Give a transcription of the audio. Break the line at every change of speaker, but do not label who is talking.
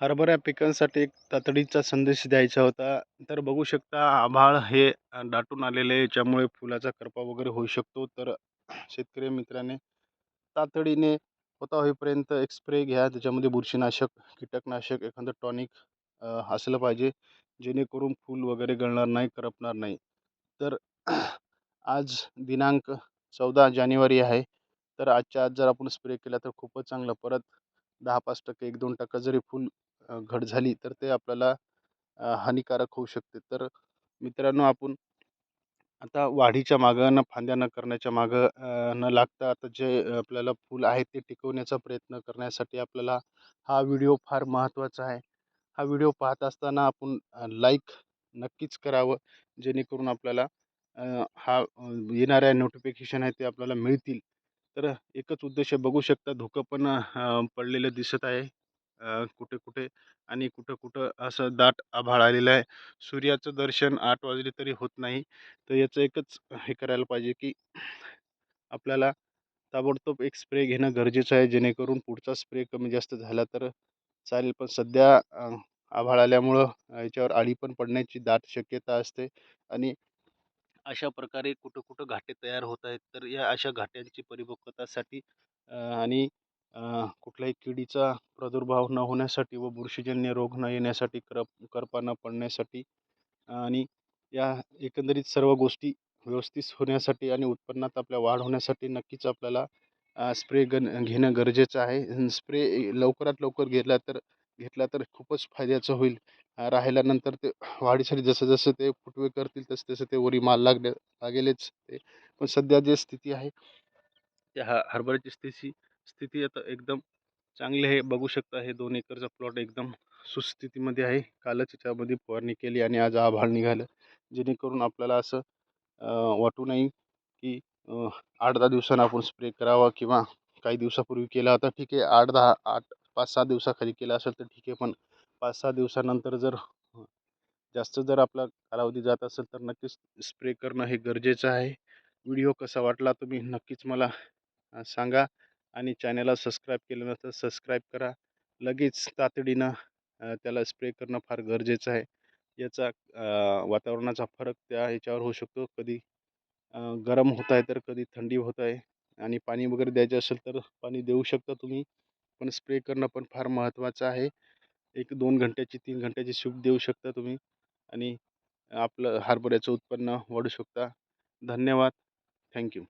हरभरा पिकांसाठी एक तातडीचा संदेश द्यायचा होता. तर बघू शकता आभाळ हे दाटून आलेले आहे. फुलाचा करपा वगैरे होऊ शकतो. तर शेतकरी मित्राने तातडीने होता होईपर्यंत एक स्प्रे घ्या. त्याच्यामध्ये बुरशीनाशक कीटकनाशक एखादं टॉनिक असलं पाहिजे. जेणेकरून फूल वगैरे गळणार नाही करपणार नाही. तर आज दिनांक चौदा जानेवारी आहे. तर आजच्या आज जर आपण स्प्रे केला तर खूपच चांगलं. परत दहा पाच टक्के एक दोन टक्का जरी फुल घट झाली तर ते आपल्याला हानिकारक होऊ शकते. तर मित्रांनो आपण आता वाढीच्या मागं न फांद्या न करण्याच्या मागं न लागता आता जे आपल्याला फूल आहे ते टिकवण्याचा प्रयत्न करण्यासाठी आपल्याला हा व्हिडिओ फार महत्त्वाचा आहे. हा व्हिडिओ पाहत असताना आपण लाईक नक्कीच करावं जेणेकरून आपल्याला हा येणाऱ्या नोटिफिकेशन आहे ते आपल्याला मिळतील. तर एकच उद्देश बघू शकता धुकं पण पडलेलं दिसत आहे. कुठे कुठे आणि कुठं कुठं असं दाट आभाळ आलेलं आहे. सूर्याचं दर्शन आठ वाजले तरी होत नाही. तर याचं एकच हे करायला पाहिजे की आपल्याला ताबडतोब एक स्प्रे घेणं गरजेचं आहे. जेणेकरून पुढचा स्प्रे कमी जास्त झाला तर चालेल. पण सध्या आभाळ आल्यामुळं याच्यावर आळी पण पडण्याची दाट शक्यता असते. आणि अशा प्रकारे कुठं कुठं घाटे तयार होत आहेत तर या अशा घाट्यांची परिपक्वतासाठी आणि कुठल्याही किडीचा प्रादुर्भाव न होण्यासाठी व बुरशीजन्य रोग न येण्यासाठी करप करपा न पडण्यासाठी आणि या एकंदरीत सर्व गोष्टी व्यवस्थित होण्यासाठी आणि उत्पन्नात आपल्या वाढ होण्यासाठी नक्कीच आपल्याला स्प्रे गण घेणं गरजेचं आहे. स्प्रे लवकरात लवकर घेतला तर घेतला तर खूपच फायद्याचं होईल. राहिल्यानंतर ते वाढीसाठी जसं जसं ते फुटवे करतील तसं तसं ते वरी माल लागले लागेलच ते. पण सध्या जे स्थिती आहे त्या हा हरभऱ्याची स्थिती स्थिती आता एकदम चांगली आहे. बघू शकता हे दोन एकरचा प्लॉट एकदम सुस्थितीमध्ये आहे. कालच याच्यामध्ये फवारणी केली आणि आज आभाळ निघालं. जेणेकरून आपल्याला असं वाटू नये की आठ दहा दिवसांना आपण स्प्रे करावा किंवा काही दिवसापूर्वी केला होता. ठीक आहे आठ दहा आठ पाच सहा दिवसाखाली केला असेल तर ठीक आहे. पण पाच सहा दिवसानंतर जर जास्त जर आपला कालावधी जात असेल तर नक्कीच स्प्रे करणं हे गरजेचं आहे. व्हिडिओ कसा वाटला तुम्ही नक्कीच मला सांगा आणि चॅनलला सबस्क्राईब केलं नसतं सबस्क्राईब करा. लगेच तातडीनं त्याला स्प्रे करणं फार गरजेचं आहे. याचा वातावरणाचा फरक त्या ह्याच्यावर होऊ शकतो. कधी गरम होत आहे तर कधी थंडी होत आहे आणि पाणी वगैरे द्यायचं असेल तर पाणी देऊ शकता तुम्ही. पण स्प्रे करणं पण फार महत्त्वाचं आहे. एक दोन घंट्याची तीन घंट्याची शिफ्ट देऊ शकता तुम्ही आणि आपलं हरभऱ्याचं उत्पन्न वाढू शकता. धन्यवाद. थँक्यू